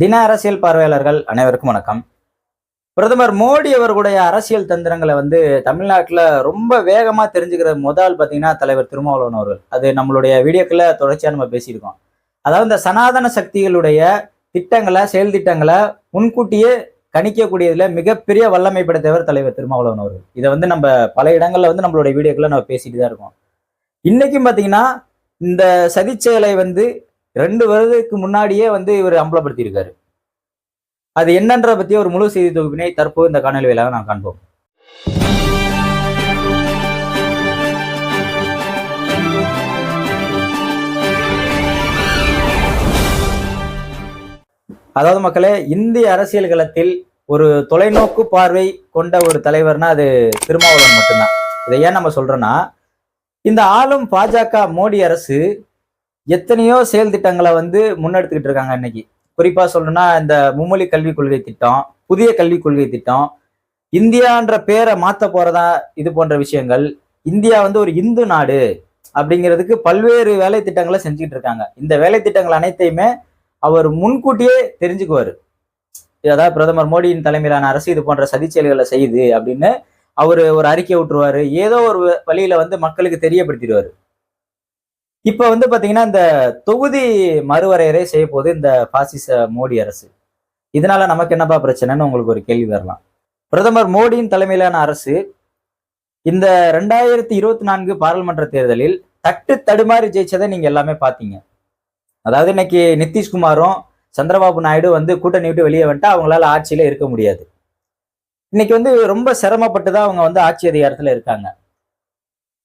தின அரசியல் பார்வையாளர்கள் அனைவருக்கும் வணக்கம். பிரதமர் மோடி அவர்களுடைய அரசியல் தந்திரங்களை வந்து தமிழ்நாட்டில் ரொம்ப வேகமாக தெரிஞ்சுக்கிற முதல் பார்த்தீங்கன்னா தலைவர் திருமாவளவன் அவர்கள். அது நம்மளுடைய வீடியோக்களை தொடர்ச்சியாக நம்ம பேசியிருக்கோம். அதாவது இந்த சனாதன சக்திகளுடைய திட்டங்களை செயல் திட்டங்களை முன்கூட்டியே கணிக்கக்கூடியதுல மிகப்பெரிய வல்லமை படைத்தவர் தலைவர் திருமாவளவன் அவர்கள். இதை வந்து நம்ம பல இடங்களில் வந்து நம்மளுடைய வீடியோக்களை நம்ம பேசிட்டு தான் இருக்கோம். இன்னைக்கும் பார்த்தீங்கன்னா இந்த சதிச்செயலை வந்து ரெண்டு வருதுக்கு முன்னாடியே வந்து இவர் அம்பலப்படுத்தியிருக்காரு. அது என்னன்ற பத்தி ஒரு முழு செய்தி தொகுப்பினை தற்போது இந்த காணொலி வேலையாக நான் காண்போம். அதாவது மக்களே இந்திய அரசியல் களத்தில் ஒரு தொலைநோக்கு பார்வை கொண்ட ஒரு தலைவர்னா அது திருமாவளவன் மட்டும்தான். இதை ஏன் நம்ம சொல்றோம்னா இந்த ஆளும் பாஜக மோடி அரசு எத்தனையோ செயல் திட்டங்களை வந்து முன்னெடுத்துக்கிட்டு இருக்காங்க இன்னைக்கு குறிப்பா சொல்லணும்னா இந்த மும்மொழி கல்விக் கொள்கை திட்டம் புதிய கல்விக் கொள்கை திட்டம் இந்தியான்ற பேரை மாத்த போறதா இது போன்ற விஷயங்கள் இந்தியா வந்து ஒரு இந்து நாடு அப்படிங்கிறதுக்கு பல்வேறு வேலை திட்டங்களை செஞ்சுக்கிட்டு இருக்காங்க. இந்த வேலை திட்டங்கள் அனைத்தையுமே அவர் முன்கூட்டியே தெரிஞ்சுக்குவார். அதாவது பிரதமர் மோடியின் தலைமையிலான அரசு இது போன்ற சதி செயல்களை செய்யுது அப்படின்னு அவர் ஒரு அறிக்கை விட்டுருவாரு. ஏதோ ஒரு வழியில வந்து மக்களுக்கு தெரியப்படுத்திடுவாரு. இப்ப வந்து பாத்தீங்கன்னா இந்த தொகுதி மறுவரையறை செய்ய போது இந்த பாசிச மோடி அரசு. இதனால நமக்கு என்னப்பா பிரச்சனைன்னு உங்களுக்கு ஒரு கேள்வி வரலாம். பிரதமர் மோடியின் தலைமையிலான அரசு இந்த ரெண்டாயிரத்தி இருபத்தி நான்கு பாராளுமன்ற தேர்தலில் தட்டு தடுமாறி ஜெயிச்சதை நீங்க எல்லாமே பாத்தீங்க. அதாவது இன்னைக்கு நிதிஷ்குமாரும் சந்திரபாபு நாயுடு வந்து கூட்டணி விட்டு வெளியே வந்துட்டு அவங்களால ஆட்சியில இருக்க முடியாது. இன்னைக்கு வந்து ரொம்ப சிரமப்பட்டு தான் அவங்க வந்து ஆட்சி அதிகாரத்துல இருக்காங்க.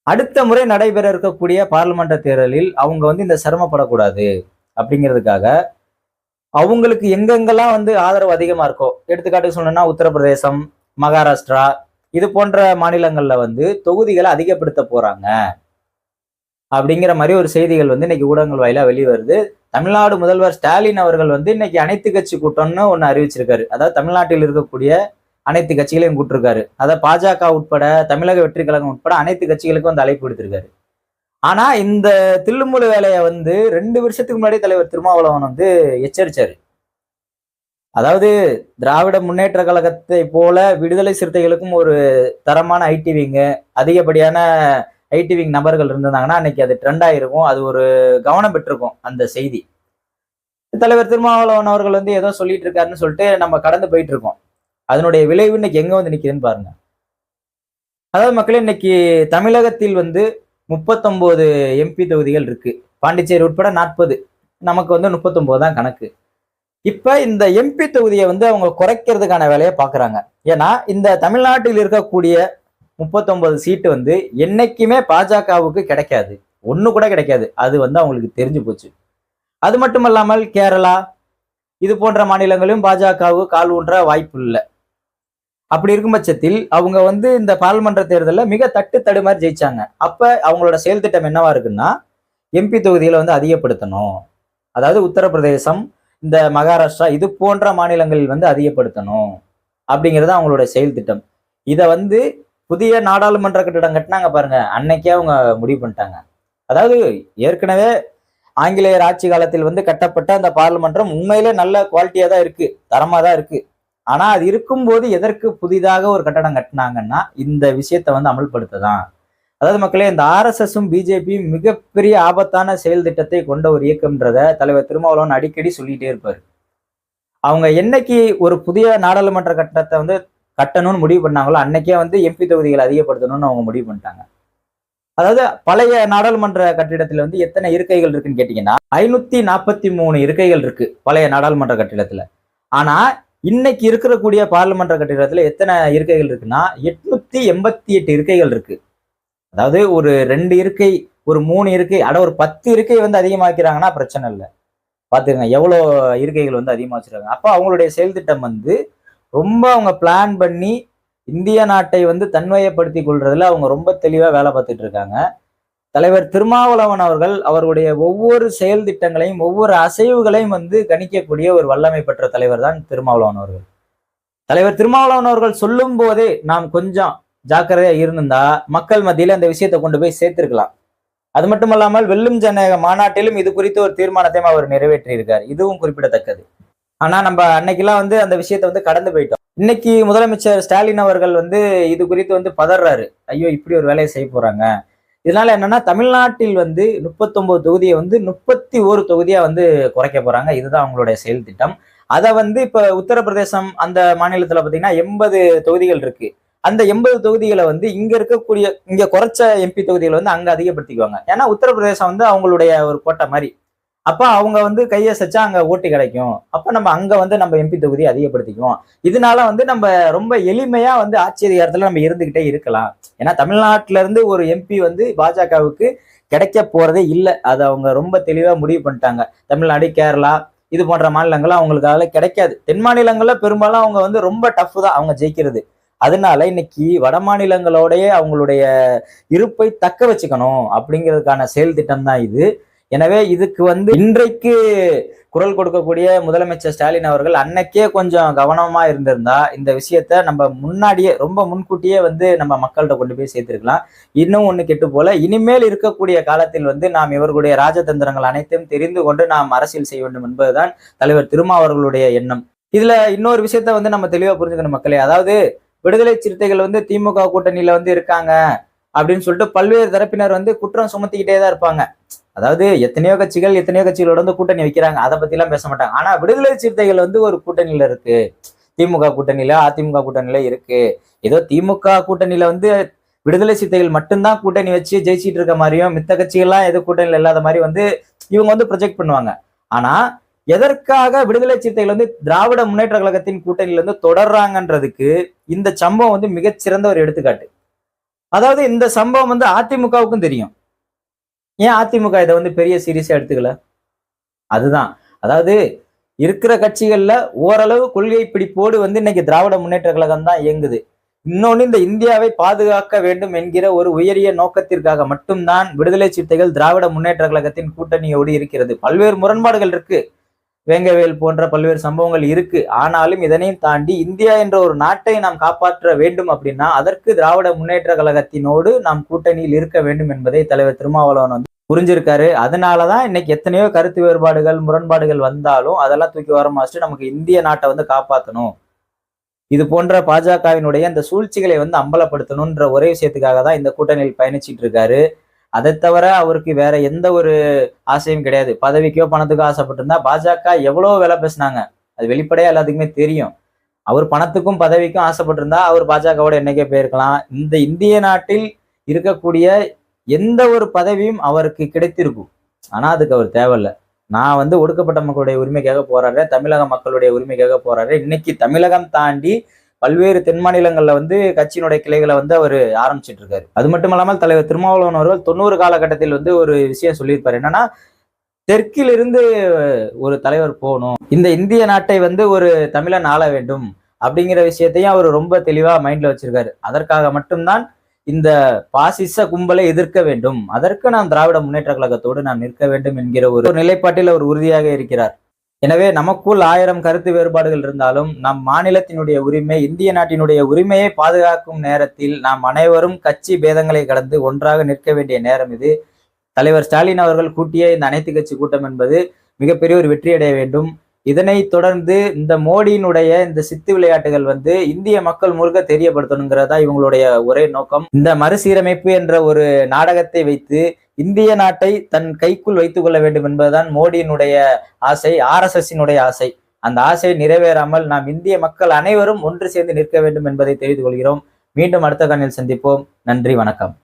அடுத்த முறை நடைபெற இருக்கக்கூடிய பாராளுமன்ற தேர்தலில் அவங்க வந்து இந்த சிரமப்படக்கூடாது அப்படிங்கிறதுக்காக அவங்களுக்கு எங்கெங்கெல்லாம் வந்து ஆதரவு அதிகமாக இருக்கோ எடுத்துக்காட்டுக்கு சொல்லணும்னா உத்தரப்பிரதேசம் மகாராஷ்டிரா இது போன்ற மாநிலங்களில் வந்து தொகுதிகளை அதிகப்படுத்த போகிறாங்க அப்படிங்கிற மாதிரி ஒரு செய்திகள் வந்து இன்னைக்கு ஊடகங்கள் வாயிலாக வெளிவருது. தமிழ்நாடு முதல்வர் ஸ்டாலின் அவர்கள் வந்து இன்னைக்கு அனைத்து கட்சி கூட்டம்னு ஒன்று அறிவிச்சிருக்காரு. அதாவது தமிழ்நாட்டில் இருக்கக்கூடிய அனைத்து கட்சிகளையும் கூட்டிருக்காரு. அதை பாஜக உட்பட தமிழக வெற்றி கழகம் உட்பட அனைத்து கட்சிகளுக்கும் வந்து அழைப்பு விடுத்திருக்காரு. ஆனா இந்த தில்லுமுழு வேலையை வந்து ரெண்டு வருஷத்துக்கு முன்னாடி தலைவர் திருமாவளவன் வந்து எச்சரிச்சாரு. அதாவது திராவிட முன்னேற்ற கழகத்தை போல விடுதலை சிறுத்தைகளுக்கும் ஒரு தரமான ஐடி விங்கு அதிகப்படியான ஐடி விங் நபர்கள் இருந்திருந்தாங்கன்னா அன்னைக்கு அது ட்ரெண்ட் ஆயிருக்கும். அது ஒரு கவனம் பெற்றிருக்கும் அந்த செய்தி. தலைவர் திருமாவளவன் அவர்கள் வந்து ஏதோ சொல்லிட்டு இருக்காருன்னு சொல்லிட்டு நம்ம கடந்து போயிட்டு இருக்கோம். அதனுடைய விளைவு இன்னைக்கு எங்கே வந்து நிற்கிதுன்னு பாருங்க. அதாவது மக்களே இன்னைக்கு தமிழகத்தில் வந்து முப்பத்தொம்போது எம்பி தொகுதிகள் இருக்கு. பாண்டிச்சேரி உட்பட நாற்பது. நமக்கு வந்து முப்பத்தொம்போது தான் கணக்கு. இப்போ இந்த எம்பி தொகுதியை வந்து அவங்க குறைக்கிறதுக்கான வேலையை பார்க்குறாங்க ஏன்னா இந்த தமிழ்நாட்டில் இருக்கக்கூடிய முப்பத்தொன்பது சீட்டு வந்து என்னைக்குமே பாஜகவுக்கு கிடைக்காது. ஒன்று கூட கிடைக்காது. அது வந்து அவங்களுக்கு தெரிஞ்சு போச்சு. அது மட்டும் இல்லாமல் கேரளா இது போன்ற மாநிலங்களிலும் பாஜகவுக்கு கால் ஊன்ற வாய்ப்பு இல்லை. அப்படி இருக்கும் பட்சத்தில் அவங்க வந்து இந்த பாராளுமன்ற தேர்தலில் மிக தட்டு தடுமாறி ஜெயிச்சாங்க. அப்ப அவங்களோட செயல் திட்டம் என்னவா இருக்குன்னா எம்பி தொகுதிகளை வந்து அதிகப்படுத்தணும். அதாவது உத்தரப்பிரதேசம் இந்த மகாராஷ்டிரா இது போன்ற மாநிலங்களில் வந்து அதிகப்படுத்தணும். அப்படிங்கிறது அவங்களோட செயல் திட்டம். இதை வந்து புதிய நாடாளுமன்ற கட்டிடம் கட்டினாங்க பாருங்க. அன்னைக்கே அவங்க முடிவு பண்ணிட்டாங்க. அதாவது ஏற்கனவே ஆங்கிலேயர் ஆட்சி காலத்தில் வந்து கட்டப்பட்ட அந்த பாராளுமன்றம் உண்மையிலே நல்ல குவாலிட்டியாக தான் இருக்கு. தரமாக தான் இருக்கு. ஆனா அது இருக்கும்போது எதற்கு புதிதாக ஒரு கட்டடம் கட்டினாங்கன்னா இந்த விஷயத்த வந்து அமல்படுத்ததான். அதாவது மக்களே இந்த ஆர்எஸ்எஸும் பிஜேபியும் மிகப்பெரிய ஆபத்தான செயல் திட்டத்தை கொண்ட ஒரு இயக்கம்ன்றத தலைவர் திருமாவளவன் அடிக்கடி சொல்லிட்டே இருப்பார். அவங்க என்னைக்கு ஒரு புதிய நாடாளுமன்ற கட்டணத்தை வந்து கட்டணும்னு முடிவு பண்ணாங்களோ அன்னைக்கே வந்து எம்பி தொகுதிகளை அதிகப்படுத்தணும்னு அவங்க முடிவு பண்ணிட்டாங்க. அதாவது பழைய நாடாளுமன்ற கட்டிடத்துல வந்து எத்தனை இருக்கைகள் இருக்குன்னு கேட்டீங்கன்னா ஐநூத்தி நாற்பத்தி மூணு இருக்கைகள் இருக்கு பழைய நாடாளுமன்ற கட்டிடத்துல. ஆனா இன்னைக்கு இருக்கக்கூடிய பார்லிமன்ற கட்டிடத்தில் எத்தனை இருக்கைகள் இருக்குன்னா எட்நூத்தி எண்பத்தி எட்டு இருக்கைகள் இருக்கு. அதாவது ஒரு ரெண்டு இருக்கை ஒரு மூணு இருக்கை அட ஒரு பத்து இருக்கை வந்து அதிகமாக்கிறாங்கன்னா பிரச்சனை இல்லை. பார்த்துக்கங்க எவ்வளோ இருக்கைகள் வந்து அதிகமாக வச்சுருக்காங்க அப்போ அவங்களுடைய செயல் திட்டம் வந்து ரொம்ப அவங்க பிளான் பண்ணி இந்திய நாட்டை வந்து தன்மையப்படுத்தி கொள்றதுல அவங்க ரொம்ப தெளிவாக வேலை பார்த்துட்டு இருக்காங்க. தலைவர் திருமாவளவன் அவர்கள் அவருடைய ஒவ்வொரு செயல் திட்டங்களையும் ஒவ்வொரு அசைவுகளையும் வந்து கணிக்கக்கூடிய ஒரு வல்லமை பெற்ற தலைவர் தான் திருமாவளவன் அவர்கள். தலைவர் திருமாவளவன் அவர்கள் சொல்லும் போதே நாம் கொஞ்சம் ஜாக்கிரதையா இருந்திருந்தா மக்கள் மத்தியில அந்த விஷயத்தை கொண்டு போய் சேர்த்திருக்கலாம். அது மட்டும் இல்லாமல் வெல்லும் ஜனநாயக மாநாட்டிலும் இது குறித்து ஒரு தீர்மானத்தையும் அவர் நிறைவேற்றியிருக்கார். இதுவும் குறிப்பிடத்தக்கது. ஆனா நம்ம அன்னைக்கெல்லாம் வந்து அந்த விஷயத்த வந்து கடந்து போயிட்டோம். இன்னைக்கு முதலமைச்சர் ஸ்டாலின் அவர்கள் வந்து இது குறித்து வந்து பதறாரு. ஐயோ இப்படி ஒரு வேலையை செய்ய போறாங்க. இதனால என்னன்னா தமிழ்நாட்டில் வந்து முப்பத்தொன்பது தொகுதியை வந்து முப்பத்தி ஒரு தொகுதியா வந்து குறைக்க போறாங்க. இதுதான் அவங்களுடைய செயல் திட்டம். அதை வந்து இப்ப உத்தரப்பிரதேசம் அந்த மாநிலத்துல பாத்தீங்கன்னா எண்பது தொகுதிகள் இருக்கு. அந்த எண்பது தொகுதிகளை வந்து இங்க இருக்கக்கூடிய இங்க குறைச்ச எம்பி தொகுதிகளை வந்து அங்க அதிகப்படுத்திக்குவாங்க. ஏன்னா உத்தரப்பிரதேசம் வந்து அவங்களுடைய ஒரு கோட்டை மாதிரி. அப்போ அவங்க வந்து கையை சச்சா அங்கே ஓட்டு கிடைக்கும். அப்போ நம்ம அங்கே வந்து நம்ம எம்பி தொகுதி அதிகப்படுத்திக்குவோம். இதனால வந்து நம்ம ரொம்ப எளிமையாக வந்து ஆட்சி அதிகாரத்தில் நம்ம இருந்துக்கிட்டே இருக்கலாம். ஏன்னா தமிழ்நாட்டிலேருந்து ஒரு எம்பி வந்து பாஜகவுக்கு கிடைக்க போகிறதே இல்லை. அதை அவங்க ரொம்ப தெளிவாக முடிவு பண்ணிட்டாங்க. தமிழ்நாடு கேரளா இது போன்ற மாநிலங்கள் அவங்களுக்காக கிடைக்காது. தென் மாநிலங்களில் பெரும்பாலும் அவங்க வந்து ரொம்ப டஃப் தான் அவங்க ஜெயிக்கிறது. அதனால இன்னைக்கு வட மாநிலங்களோடைய அவங்களுடைய இருப்பை தக்க வச்சுக்கணும் அப்படிங்கிறதுக்கான செயல் திட்டம் தான் இது. எனவே இதுக்கு வந்து இன்றைக்கு குரல் கொடுக்கக்கூடிய முதலமைச்சர் ஸ்டாலின் அவர்கள் அன்னைக்கே கொஞ்சம் கவனமா இருந்திருந்தா இந்த விஷயத்த நம்ம முன்னாடியே ரொம்ப முன்கூட்டியே வந்து நம்ம மக்கள்கிட்ட கொண்டு போய் சேர்த்திருக்கலாம். இன்னும் ஒண்ணு கெட்டு போல இனிமேல் இருக்கக்கூடிய காலத்தில் வந்து நாம் இவர்களுடைய ராஜதந்திரங்கள் அனைத்தையும் தெரிந்து கொண்டு நாம் அரசியல் செய்ய வேண்டும் என்பதுதான் தலைவர் திருமா அவர்களுடைய எண்ணம். இதுல இன்னொரு விஷயத்த வந்து நம்ம தெளிவா புரிஞ்சுக்கணும் மக்களே. அதாவது விடுதலை சிறுத்தைகள் வந்து திமுக கூட்டணியில வந்து இருக்காங்க. அப்படின்னு சொல்லிட்டு பல்வேறு தரப்பினர் வந்து குற்றம் சுமத்திக்கிட்டே தான் இருப்பாங்க. அதாவது எத்தனையோ கட்சிகள் எத்தனையோ கட்சிகளோட வந்து கூட்டணி வைக்கிறாங்க. அதை பத்திலாம் பேச மாட்டாங்க. ஆனா விடுதலை சிறுத்தைகள் வந்து ஒரு கூட்டணியில இருக்கு. திமுக கூட்டணியில அதிமுக கூட்டணியில இருக்கு. ஏதோ திமுக கூட்டணியில வந்து விடுதலை சிறுத்தைகள் மட்டும்தான் கூட்டணி வச்சு ஜெயிச்சிட்டு இருக்க மாதிரியும் மித்த கட்சிகள்லாம் எது கூட்டணியில இல்லாத மாதிரி வந்து இவங்க வந்து ப்ரொஜெக்ட் பண்ணுவாங்க. ஆனா எதற்காக விடுதலை சிறுத்தைகள் வந்து திராவிட முன்னேற்ற கழகத்தின் கூட்டணியில இருந்து தொடர்றாங்கன்றதுக்கு இந்த சம்பவம் வந்து மிகச்சிறந்த ஒரு எடுத்துக்காட்டு. அதாவது இந்த சம்பவம் வந்து அதிமுகவுக்கும் தெரியும். ஏன் அதிமுக இதை வந்து பெரிய சீரியஸாக எடுத்துக்கல? அதுதான். அதாவது இருக்கிற கட்சிகளில் ஓரளவு கொள்கை பிடிப்போடு வந்து இன்னைக்கு திராவிட முன்னேற்ற கழகம் தான் இயங்குது. இன்னொன்று இந்த இந்தியாவை பாதுகாக்க வேண்டும் என்கிற ஒரு உயரிய நோக்கத்திற்காக மட்டும்தான் விடுதலை சிறுத்தைகள் திராவிட முன்னேற்ற கழகத்தின் கூட்டணியோடு இருக்கிறது. பல்வேறு முரண்பாடுகள் இருக்கு. வேங்கவேல் போன்ற பல்வேறு சம்பவங்கள் இருக்கு. ஆனாலும் இதனையும் தாண்டி இந்தியா என்ற ஒரு நாட்டை நாம் காப்பாற்ற வேண்டும் அப்படின்னா அதற்கு திராவிட முன்னேற்ற கழகத்தினோடு நாம் கூட்டணியில் இருக்க வேண்டும் என்பதை தலைவர் திருமாவளவன் வந்து புரிஞ்சிருக்காரு. அதனாலதான் இன்னைக்கு எத்தனையோ கருத்து வேறுபாடுகள் முரண்பாடுகள் வந்தாலும் அதெல்லாம் தூக்கி வர வச்சுட்டு நமக்கு இந்திய நாட்டை வந்து காப்பாற்றணும் இது போன்ற பாஜகவினுடைய அந்த சூழ்ச்சிகளை வந்து அம்பலப்படுத்தணும்ன்ற ஒரே விஷயத்துக்காக தான் இந்த கூட்டணியில் பயணிச்சிட்டு இருக்காரு. அதை தவிர அவருக்கு வேற எந்த ஒரு ஆசையும் கிடையாது. பதவிக்கோ பணத்துக்கோ ஆசைப்பட்டிருந்தா பாஜக எவ்வளோ வேலை பேசினாங்க. அது வெளிப்படையா எல்லாத்துக்குமே தெரியும். அவர் பணத்துக்கும் பதவிக்கும் ஆசைப்பட்டிருந்தா அவர் பாஜகவோட என்னைக்கே போயிருக்கலாம். இந்த இந்திய நாட்டில் இருக்கக்கூடிய எந்த ஒரு பதவியும் அவருக்கு கிடைத்திருக்கும். ஆனால் அதுக்கு அவர் தேவையில்லை. நான் வந்து ஒடுக்கப்பட்ட மக்களுடைய உரிமைக்காக போராடுறேன். தமிழக மக்களுடைய உரிமைக்காக போராடுறேன். இன்னைக்கு தமிழகம் தாண்டி பல்வேறு தென் மாநிலங்களில் வந்து கட்சியினுடைய கிளைகளை வந்து அவர் ஆரம்பிச்சிட்டு இருக்காரு அது மட்டும் இல்லாமல் தலைவர் திருமாவளவன் அவர்கள் தொண்ணூறு காலகட்டத்தில் வந்து ஒரு விஷயம் சொல்லியிருப்பார். என்னன்னா தெற்கிலிருந்து ஒரு தலைவர் போகணும் இந்த இந்திய நாட்டை வந்து ஒரு தமிழன் ஆள வேண்டும் அப்படிங்கிற விஷயத்தையும் அவர் ரொம்ப தெளிவாக மைண்ட்ல வச்சிருக்காரு. அதற்காக மட்டும்தான் இந்த பாசிச கும்பலை எதிர்க்க வேண்டும். அதற்கு நாம் திராவிட முன்னேற்ற கழகத்தோடு நாம் நிற்க வேண்டும் என்கிற ஒரு நிலைப்பாட்டில் அவர் உறுதியாக இருக்கிறார். எனவே நமக்குள் ஆயிரம் கருத்து வேறுபாடுகள் இருந்தாலும் நம் மாநிலத்தினுடைய உரிமை இந்திய நாட்டினுடைய உரிமையை பாதுகாக்கும் நேரத்தில் நாம் அனைவரும் கட்சி பேதங்களை கடந்து ஒன்றாக நிற்க வேண்டிய நேரம் இது. தலைவர் ஸ்டாலின் அவர்கள் கூட்டிய இந்த அனைத்து கட்சி கூட்டம் என்பது மிகப்பெரிய ஒரு வெற்றி அடைய வேண்டும். இதனை தொடர்ந்து இந்த மோடியினுடைய இந்த சித்து விளையாட்டுகள் வந்து இந்திய மக்கள் முழுக்க தெரியப்படுத்தணுங்கிறதா இவங்களுடைய ஒரே நோக்கம். இந்த மறுசீரமைப்பு என்ற ஒரு நாடகத்தை வைத்து இந்திய நாட்டை தன் கைக்குள் வைத்துக் கொள்ள வேண்டும் என்பதுதான் மோடியினுடைய ஆசை ஆர் எஸ் ஆசை. அந்த ஆசை நிறைவேறாமல் நாம் இந்திய மக்கள் அனைவரும் ஒன்று சேர்ந்து நிற்க வேண்டும் என்பதை தெரிந்து கொள்கிறோம். மீண்டும் அடுத்த கண்ணில் சந்திப்போம். நன்றி வணக்கம்.